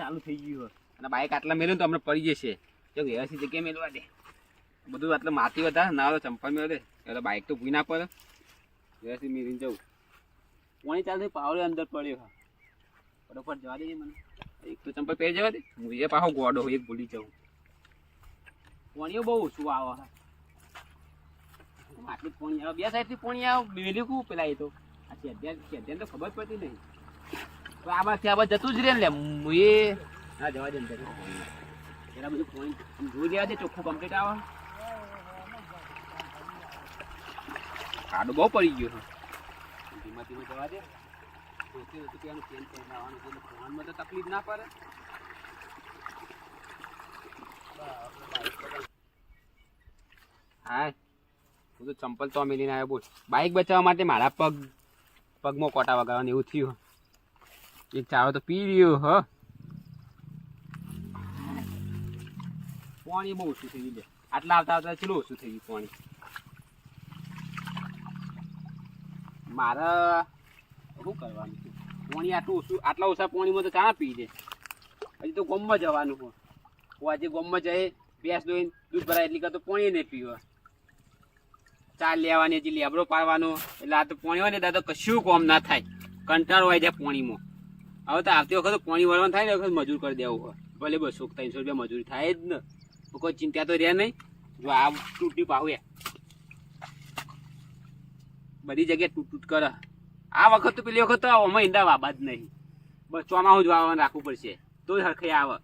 ચાલુ થઈ ગયું અને બાઇક આટલા મેલ્યું તો અમને પડી જશે. જો વ્યવસ્થિત જગ્યાએ મેળવા દે. બધું આટલે માટી વધારે ના તો ચંપલ મેળવે. એટલે બાઇક તો ભૂઈ ના પડે. વ્યવસ્થિત મેળવીને જવું. પોણી ચાલુ થઈ, પાવડે અંદર પડ્યો હા. ફટોફટ જવા દેજે મને. એક તો ચંપલ પહેરી જવા દે. હું એ પાછો ગોડો એક ભૂલી જાઉં. પોણીઓ બહુ ઓછું આવે આટલી પોણી આવે. બે સાઈડથી પોણી આવે. મેળ્યું પેલા એ તો. આ ચેદ્યાન ચેદ્યાન તો ખબર પડતી નહીં. તો આ બાદ જતું જ રહે ને એ હા, જવા દે ને એના બધું પોણી જોઈ લેવા દે, ચોખ્ખું કમ્પ્લીટ આવે. કાડો બહુ પડી ગયો છે. તો તકલીફ ના પડે. હા હું ચંપલ તો મેલીને આવ્યો બોલ. બાઇક બચાવવા માટે મારા પગ પગમાં કોટા વગાડવાનું એવું થયું. એક ચારો તો પી રહ્યો, હ. પાણી બહુ ઓછું થઈ ગયું આટલા આવતા આવતા ચેલું ઓછું થઈ ગયું પાણી. મારે શું કરવાનું? છે પાણી આટલું ઓછું, આટલા ઓછા પાણીમાં તો ચા પી દે હજી તો ગોમમાં જવાનું હોય. હું આજે ગોમમાં જઈએ ભેંસ દોઈને દૂધ ભરાય એટલી કરતો પાણી નહીં પીવા ચા લેવાની, હજી લેબડો પાડવાનો. એટલે આ તો પાણી હોય ને દાદા, કશું કોમ ના થાય. કંટાળો હોય જાય પાણીમાં. હવે તો આવતી વખત પાણી વળવાનું થાય ને વખત મજૂર કરી દેવું હોય. ભલે બસો ત્રણસો રૂપિયા મજૂરી થાય જ ને. કોઈ ચિંતા તો રહે નહીં. જો આ તૂટી પાવે બધી જગ્યાએ તૂટ તૂટ કરે. આ વખત તો પેલી વખત તો અમે ઈંડા વાબા જ નહીં. બસ ચોમાહું જ વાવવાનું રાખવું પડશે. તો જ હરખે આવે.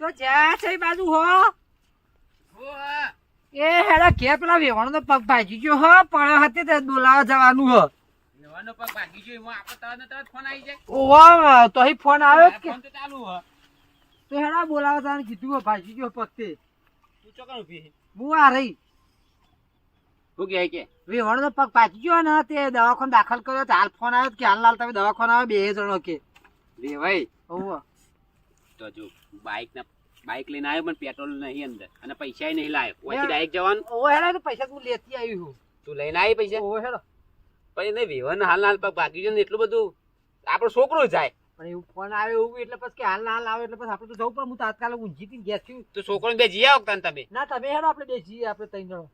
તો જ્યાં છે એ બાજુ હો. એ હેડા કે પેલા વેવણ નો પગ ભાજી ગયો હો. પણ હતી તે બોલાવા જવાનું હો. લેવાનો પગ ભાગી ગયો એમાં આપણે તરત તરત ફોન આવી જાય. ઓવા તો અહીં ફોન આવ્યો કે? ફોન તો ચાલુ હ તો હેડા બોલાવા જવાનું કીધું ભાગી ગયો પગ તે ચોકણ ઊભી હું આ રહી. શું કહે કે? પગ ભાજી ગયો ને તે દવાખાને દાખલ કર્યો તો હાલ ફોન આવ્યો કે હાલ હાલ તમે દવાખાને આવ્યો બે જણો કે. રે ભાઈ. ઓવા તો જો બાઇક ના બાઇક લઈને આવ્યો પણ પેટ્રોલ નહીં અંદર. અને પૈસા નહીં લાયો. ઓછી ડાયરેક્ટ જવાનું? ઓવો હેડા તો પૈસા તું લેતી આવી હું. તું લઈને આવી પૈસા? ઓવો હેડો. પછી એને વેવન હાલ હાલ પાક ભાગી જાય ને એટલું બધું આપણો છોકરો જાય. પણ એવું ફોન આવે એવું એટલે પછી કે હાલ હાલ આવે એટલે પછી આપણે તો જવું પણ હું તાત્કાલ હતી ગયા છું તો છોકરો બે જઈ આવતા તમે? ના તમે હેડો આપણે બે જઈએ આપણે ત્રણ જણો.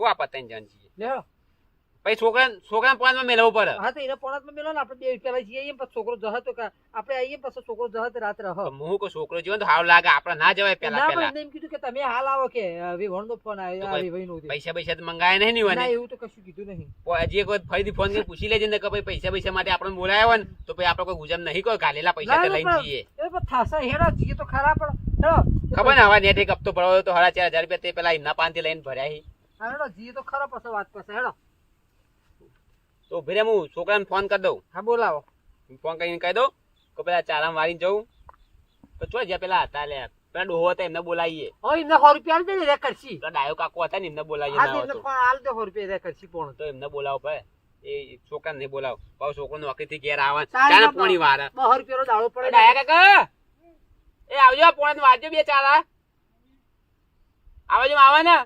હું આપા ત્રણ જણ છીએ લેડો પછી છોકરા છોકરા પાંચમાં મેળવવું પડે. હા તો એને પોણાતમાં મેલો ને આપણે બે પેલા જઈએ પછી છોકરો જહે તો આપણે આવીએ પછી છોકરો જહે તો રાત્રે રહ હું કે છોકરો જીવન તો હાવ લાગે આપણે ના જવાય પેલા પેલા એમ કીધું કે તમે હાલ આવો કે વિવણનો ફોન આવ્યો કોઈ વિવઈનો પૈસા પૈસા તો મંગાયા નહીં ની? ના એવું તો કશું કીધું નહીં. હજી એક વખત ફરીથી ફોન કરી પૂછી લેજે ને કે ભાઈ પૈસા પૈસા માટે આપણે બોલાયો ને તો પછી આપણે કોઈ ગુજામ નહીં કોઈ ગાલેલા પૈસા તો લઈને જઈએ. એ પણ થાશે હેડા જઈએ તો ખરા પણ ખબર ને હવા નેટ એક હપ્તો પડ્યો તો સાડા ચાર હજાર રૂપિયા તે પેલા ઇન્ના પાનથી લઈને ભર્યા છે. હેડો જઈએ તો ખરા પછી વાત પાસે હેડો તો ઊભી રે હું છોકરાને ફોન કરી દઉં. હા બોલાવો. ફોન કરીને કહી દઉં કે પેલા ચારામાં વાળીને જવું તો ચો જ્યાં પેલા હતા લે પેલા ડોહો હતા એમને બોલાવીએ. હો એમને સો રૂપિયા આલી દે ને રે કરશી ડાયો કાકો હતા ને એમને બોલાવીએ હા તો એમને તો. ફોન આલ દે સો રૂપિયા રે કરશી પોણ. તો એમને બોલાવો ભાઈ. એ છોકરા ને બોલાવો. પાછો છોકરો નોકરી થી ઘેર આવે. ચાલ. પોણી વારે. બસો રૂપિયાનો દાડો પડે ડાયા કાકા. એ આવજો પોણી વાંચજો બે ચારા આવજો આવે ને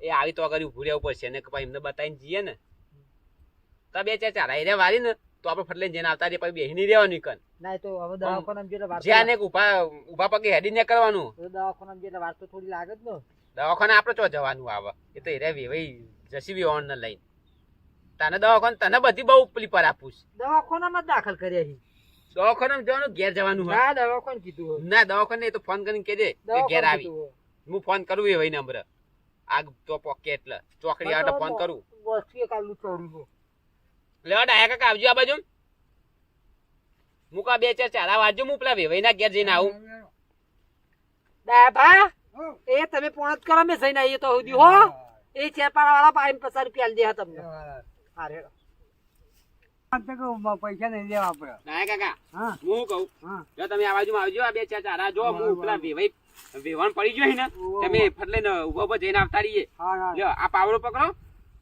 એ આવી તો અગર ઉભું રહેવું પડશે ને કે ભાઈ એમને બતાવીને જઈએ ને. તો બે ચાર ચાર એને વારી ને તો આપણે ફટલે જઈને આવતા રહીએ પછી બેસી નહીં રહેવાનું કન ના તો હવે દવાખાના જઈને વાત જ્યાં ને ઊભા ઊભા પગે હેડી ને કરવાનું. દવાખાના દવાખાનામાં વાત તો થોડી લાગે જ ને. દવાખાને આપણે તો જવાનું આવે? એ તો એરે વેવાઈ જસી વેવાણ ને લઈને. તને દવાખાને તને બધી બહુ ઉપલી પર આપું છું. દવાખાનામાં દાખલ કર્યા છે દવાખાને જવાનું ઘેર જવાનું ના દવાખાને કીધું ના દવાખાને એ તો ફોન કરીને કહેજે કે ઘેર આવી. હું ફોન કરું એ ભાઈ નંબર. આગ તો પોકે એટલે. ચોકડી આવે ફોન કરું. વસ્તી કાલુ આલુ ચોરી છે. લેવા ડાયા કાકા આવજો આ બાજુ મુકા બે ચાર ચારા વાંચજો હું પેલા વેવાઈના ઘેર જઈને આવું. ડાભા એ તમે પોણત કરો મેં જઈને આવીએ તો સુધી હો. એ ચેપાળા વાળા પાંચ પચાસ રૂપિયા દે તમને. હા રેડો. પૈસા નહીં દેવા આપડે ડાયા કાકા હું. કહું જો તમે આ બાજુ આવજો આ બે ચાર ચારા. જો હું પેલા વેવાઈ વેવાણ પડી ગયો ને તમે ફટલે ઊભો ઊભો જઈને આવતા રહીએ. હા હા. આ પાવડો પકડો.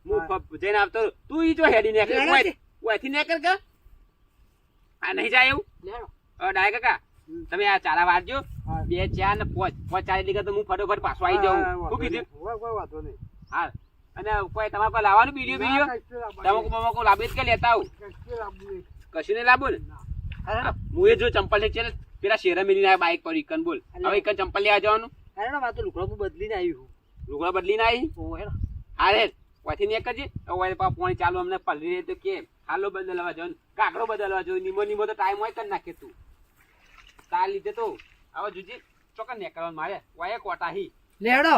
હું જઈને આવતો તું ઈ જો હેડી ને ઓયથી નેકર કે? આ નહીં જાય એવું? ડાય કાકા તમે આ ચારા વારજો. બે ચાર ને પોચ. પોચ ચાર લીધા તો હું ફટોફટ પાછો આવી જાઉં. શું કીધું? કોઈ વાંધો નહીં. હા. અને કોઈ તમારે કોઈ લાવવાનું બીડીઓ બીડીઓ તમાકુ બમાકુ લાવી કે લેતા આવું? કશું નહીં લાવું ને? હું એ જો ચંપલ છે ને પેલા શેરા મેલીને આયા બાઈક પર ઇકન બોલ. હવે ઇકન ચંપલ લેવા જવાનું? અરે ના, તો લુગડો હું બદલીને આવ્યું લુકડો બદલીને આવી? છું. અરે વાથી ને કરજે હવે પા પાણી ચાલુ અમને પલરી રહે તો કે હાલો બદલવા જવાનું કાકડો બદલવા જવાનું નીમો નીમો તો ટાઈમ હોય કરી નાખે તું. તાર લીધે તો. હવે જોજે ને નીકળવાનું મારે. વાય કોટા હી લેવડો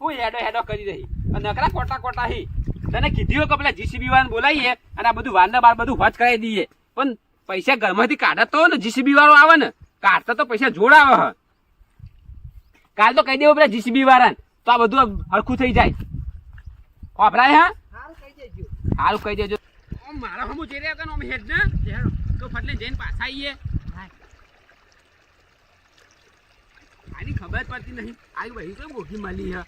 હું હેડો હેડો કરી રહી. નકરા કોટા કોટા હી. તને કીધું હોય કે પેલા જીસીબી વાળાને બોલાવીએ અને આ બધું વારના બાર બધું વચ કરાવી દઈએ. પણ પૈસા ઘરમાંથી કાઢત તો ને જીસીબી વાળો આવે ને કાઢતા તો પૈસા જોડ આવે હ. કાલ તો કહી દેવો પેલા જીસીબી વાળાને તો આ બધું હરખું થઈ જાય. વાપરાય હા? હારું કહી દેજો. હાલ કહી દેજો મારા હમું જઈ રહ્યા હતા હેડ. ને તો ફટલે જઈને પાછા આવીએ. આની ખબર પડતી નહીં. આવી વહી કઈ મોટી મળી હે.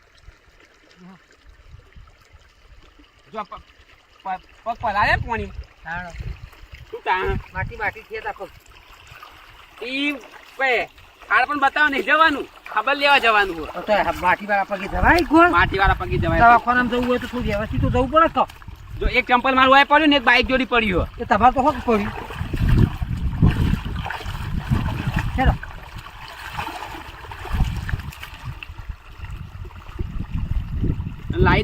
જો પ- પ- પગ પલાળે પોણી. શું તા માટી માટી છે તાકો ઈ બે હાલ પણ બતાવો નહીં જવાનું. ખબર લેવા જવાનું હોય. તો તો માટી વાળા પગે જવાય ગોળ માટી વાળા પગે જવાય. દવાખાનામાં જવું હોય તો થોડું વ્યવસ્થિત તો જવું પડે તો. જો એક ચંપલ મારું આય પડ્યું ને એક બાઈક જોડી પડ્યું હોય. એ તમારે તો હોક પડ્યું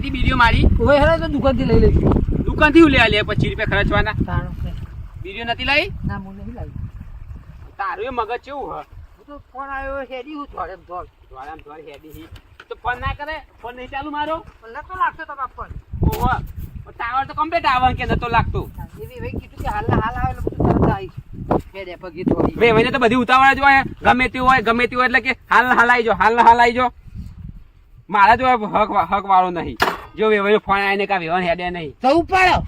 દી બીડીઓ મારી. ઓય હેલો તો દુકાનથી લઈ લઈશું. દુકાનથી થી લઈ આલે પચીસ રૂપિયા ખર્ચવાના. બીડીઓ નથી લાવી? ના હું નહીં લાવી. તારું એ મગજ કેવું હ? હું તો ફોન આવ્યો હેડી હું થોડે થોડ દ્વારામ દ્વાર હેડી હી. તો ફોન ના કરે? ફોન નહીં ચાલુ મારો? ફોન તો લાગતો તમારા ફોન. ઓહો. ટાવર તો કમ્પ્લીટ આવે કે નતો લાગતો? એવી ભાઈ કીધું કે હાલ હાલ આવે એટલે બધું તરત બે થોડી બે તો બધી ઉતાવળ જ હોય. ગમે તે હોય ગમે તે હોય એટલે કે હાલ હાલ આવી જો હાલ હાલ આવી જો મારા જો હક હક વાળો નહીં. જો વેવાઈ ફોન આવીને કા વેવાન હેડે નહીં. તો ઉપાડો.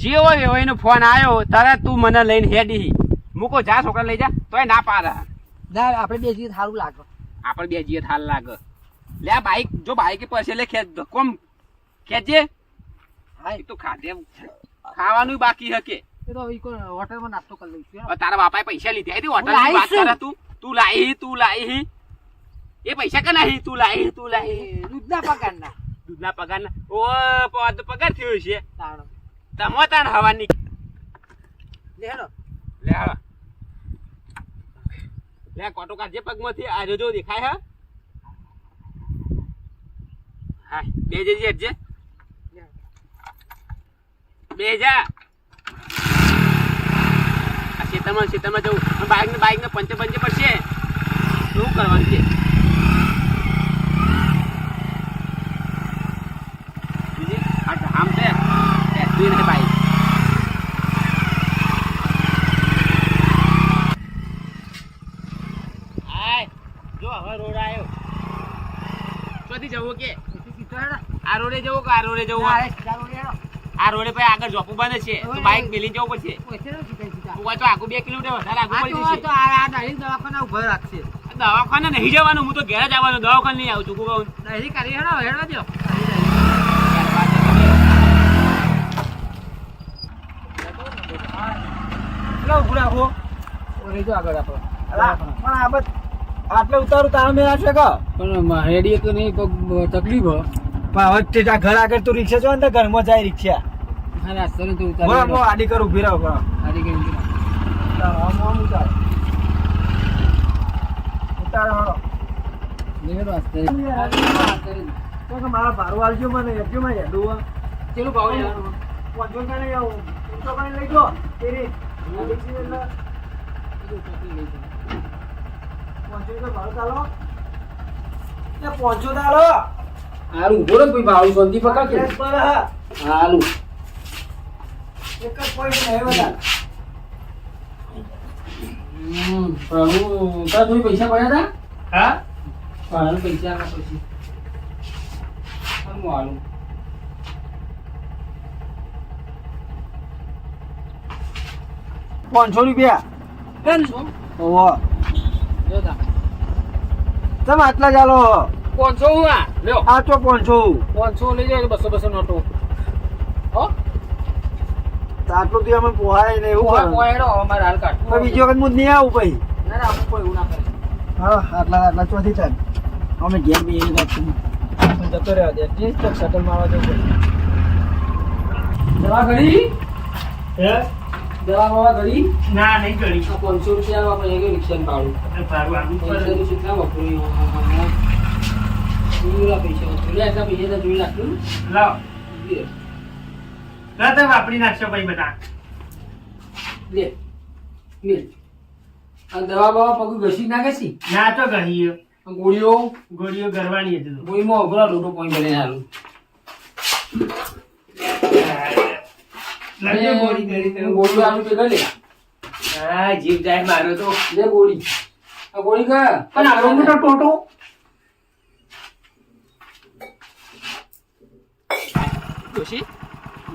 જે હોય વેવાઈનો ફોન આવ્યો તરત તું મને લઈને હેડી. મૂકો જા છોકરા લઈ જા તોય ના પાડે. ના આપણે બે જીએ સારું લાગે. આપણે બે જીએ હાલ લાગે. લે બાઈક જો બાઈક પાસે લે ખેંચ કોમ ખેંચે હા એ તો ખાધે. ખાવાનું બાકી હકે. એ તો હોટલમાં નાસ્તો કરી લઈશું તારા બાપાએ પૈસા લીધા હોટલ વાત કરે તું. તું લાઈ તું લાઈ એ પૈસા કે નહીં? તું લાય તું એ દૂધના પગારના. દૂધના પગાર ના ઓ તો પગાર થયો છે. તાણો. તમો તાણ હવાની. લે હેલો. લે હાલો. લે કોટો કાઢજે પગમાંથી. આ જો જો દેખાય હે? હા બે જજે હેઠજે બે જા. ખેતરમાં જવું બાઈક ને બાઈક ને પંચે પંચે પડશે. શું કરવાનું છે બીજી? આ ધામ છે એસપી ને બાઈક આય જો હવે રોડ આવ્યો ક્યાંથી જવું કે કીધું હેલો આ રોડે જવું કે આ રોડે જવું? આ રોડે પછી આગળ જોપું બંધ છે. તો બાઇક મેલી જવું પડશે. તું આખું બે કિલોમીટર વધારે આગળ પડી જશે. તો આ આ દવાખાના ઊભા રાખશે. દવાખાને નહીં જવાનું હું તો ઘેર જ આવવાનું દવાખાને નહીં આવું છું કહું. ડાયરેક્ટ કરી હેડો હેલો જો. રાખો. ઓરે જો આગળ આપણો. અલા, પણ આ બધ આટલે ઉતારું તારા મેળા છે કે? પણ હેડી તો નહીં તકલીફ હો. પણ હવે તે ઘર આગળ તું રિક્ષા જો ને તો ઘરમાં જાય રિક્ષા હા રાસ્તો તો આડી કરું ઊભી રહો આડી ઉતારો. વાસ્તે તો કે મારા ભારું આલજો મને એકજો માં હેડું ચેલું ભાવ લેવાનું વાંધો ના આવું. લઈ જો. તેરી. પાંચસો રૂપિયા ભાડું ચાલો. એ ચાલો. હારું ઊભો રહો કોઈ ભાવ કેસ પર હા. હારું. એક જ નહીં બધા. હમ પ્રભુ તાર કોઈ પૈસા પડ્યા હતા હા? ભાડાના પૈસા આપ્યા પછી. હું હાલું પાંચસો રૂપિયા. પાંચસો ઓહો. જો તા તમે આટલા ચાલો પાંચસો આ લ્યો. આ તો પાંચસો પાંચસો લઈ જાય બસો બસો નોટો. હો? આટલું તો અમે પોહાય ને એવું કરે. પોહા અમારે હાલ કાઢ. પણ બીજો વખત હું નહીં આવું પછી. ના ના અમુક કોઈ એવું ના કરે. હા આટલા આટલા ચોથી થાય અમે ઘેર બી એવી વાત તું જતો રહ્યો દે જે તો શટલ મારવા જવું. દવા ઘડી? હે? દવા બવા ઘડી? ના નહીં ઘડી. પાંચસો રૂપિયા આપણે એક રિક્ષા ભાડું ભાડું. કેટલા વપરાય? હા, હા, હા. જોયેલા પૈસા વપરાય. એટલા પૈસા તો જોઈ નાખ્યું લાવ. ના તો વાપરી નાખશો ભાઈ બધા. લે. લે. આ દવા બવા પગ ઘસી ના ઘસી ના તો ઘસી ગોળીઓ? ગોળીઓ ગરવાની હતી. ગોળીમાં ઉભરા લોટો પોઈ બને હાલું. ગોળી આલુ ભેગા લે હા જીવ જાય મારો તો. લે ગોળી. આ ગોળી કા પણ મોટો ટોટો. ડોશી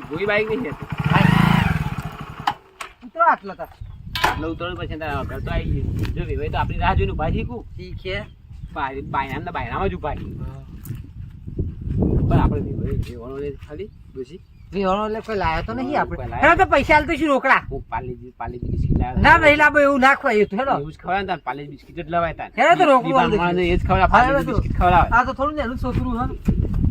ગોળી બાઈક નહીં ઉતરો આટલા તો. આટલો ઉતરો પછી ઘર તો આવી ગયું. જો વેવાઈ તો આપણી રાહ જોઈને ઊભા શીખું ઠીક છે. બાયણામ ને બાયણામાં જ ઊભા. પણ આપણે વેવાનો લે ખાલી ડોશી. વિહોણો એટલે કોઈ લાયો તો નહીં આપણે. હેડો તો પૈસા આલતો છું રોકડા? હું પાર્લેજી પાર્લેજી બિસ્કિટ લાવ્યો ના નહીં લાવો એવું ના ખવાય તું એવું જ ને તાર પાર્લેજી બિસ્કિટ જ લવાય તાર. તો રોકડું દીવા આલી દેજો. માણસને એ જ ખવડાવે પાર્લેજી બિસ્કિટ ખવડાવે. આ તો થોડું નેનું છોકરું હા બે ભાઈ વેવાણ, વેવાણ. એ વેવાણ. આ એવું થયું હો,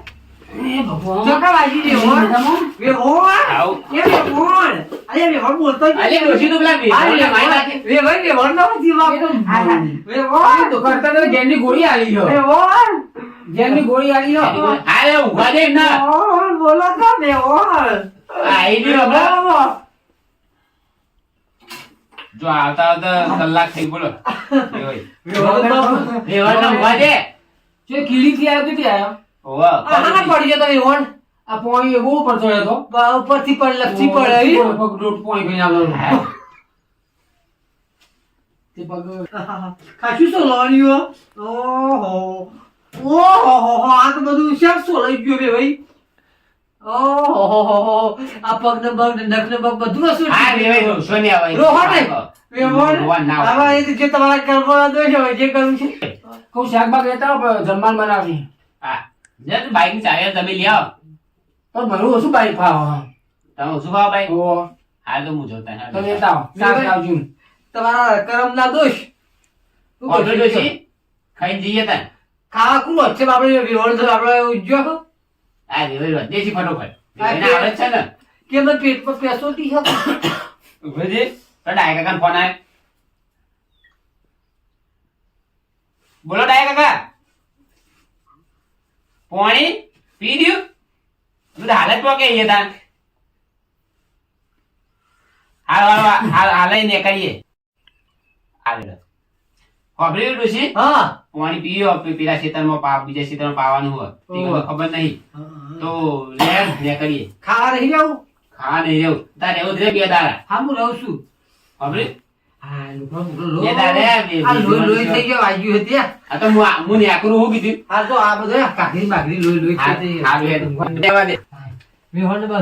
આવ. ગોળી આલી જેમની ગોળી આલી અરે ઊભા દે ના બોલો તો વેવાણ. આઈ ગયો જો આવતા આવતા કલાક થઈ બોલો. વેવાણ. ઊભા દે જે કીડીથી આવ્યો તે આવ્યો હોવે. આ પડી જતો વેવાણ. આ પોણી બહુ ઉપર ચડ્યો હતો ઉપરથી પણ લપસી પડે પગ દોઢ પોણી કઈ આવ્યો તે પગ ખાસું સોલવાણ્યું હો. ઓહો. ઓહો આ તો બધું શેમ લઈ ગયું બે ભાઈ? ઓહો આ પગ ને પગ ને નખ ને પગ બધું વસ્તુ હા સોનિયા ભાઈ. ને? વેવાણ. આવા એ જે તમારા કરવા દો છે જે કરવું છે. કહું શાકભાગ લેતા જમવાનું બનાવી હા. જે તું બાઈક ચાવી તમે લઈ આવો પણ મારું ઓછું બાઈક ફાવો તમે શું ખાવ બાઈક ઓ હા તો હું જોતા હા, તમે લેતા આવો શાક લાવજો તમારા કરમ ના દોષ ઓર્ડર ડોશી ખાઈને જઈએ તાન ખાવા કું વચ્ચે આપણે વિહોણ તો આપણે ઉજ્યો હો? આ વેવાઈ રોજ દેશી ફટોફટ. આવડે જ છે ને. કે મેં પેટમાં પેસો ટી હતો ઊભો છે તો ડાય કાકા ફોન આવે બોલો ડાય કાકા. પાણી પી રહ્યું બધું હાલતમાં કે તાન હાલ હાલ હાલ ને ડોશી હા. પાણી પીયો પેલા ખેતરમાં પા બીજા ખેતરમાં પાવાનું હોય. ખબર નહીં. તો લે ને કરીએ. ખા રહી જાઉં? ખા નહીં રહેવું તારે એવું જ રે બે દારા હા હું રહું છું. ખબરી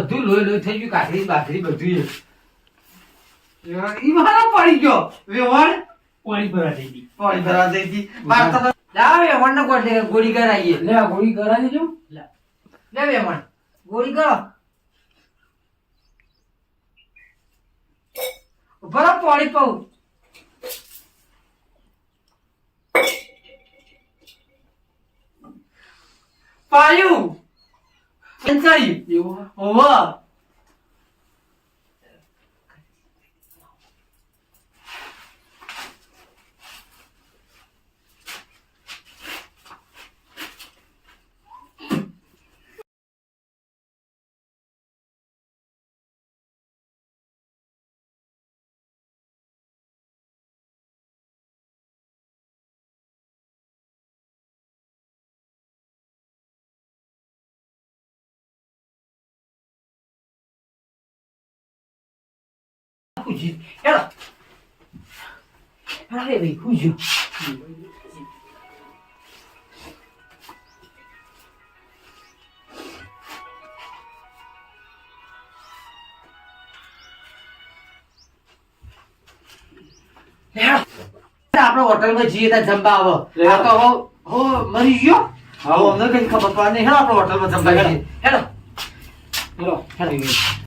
બધું લોહી લોહી થઈ ગયું કાકરી બાકરી બધું ઈ મારા પડી ગયો. પાણી ભરા ભરા દઈ ને ગોળી કરાઈએ લે ગોળી કરાવી દેજો લે. વિહોણ ગોળી કરો. ભરા પાણી પાઉં. પાયું સંસારી એવું ઓવા પૂછી હેલો અરે Ela. પૂછ્યું હેલો fugiu. આપણે હોટલમાં જઈએ ત્યાં જમવા આવો આ તો હો હો મરી ગયો હવે અમને કઈ ખબર પડે નહીં હેડો આપણે હોટલમાં જમવા જઈએ હેડો હેલો હેડો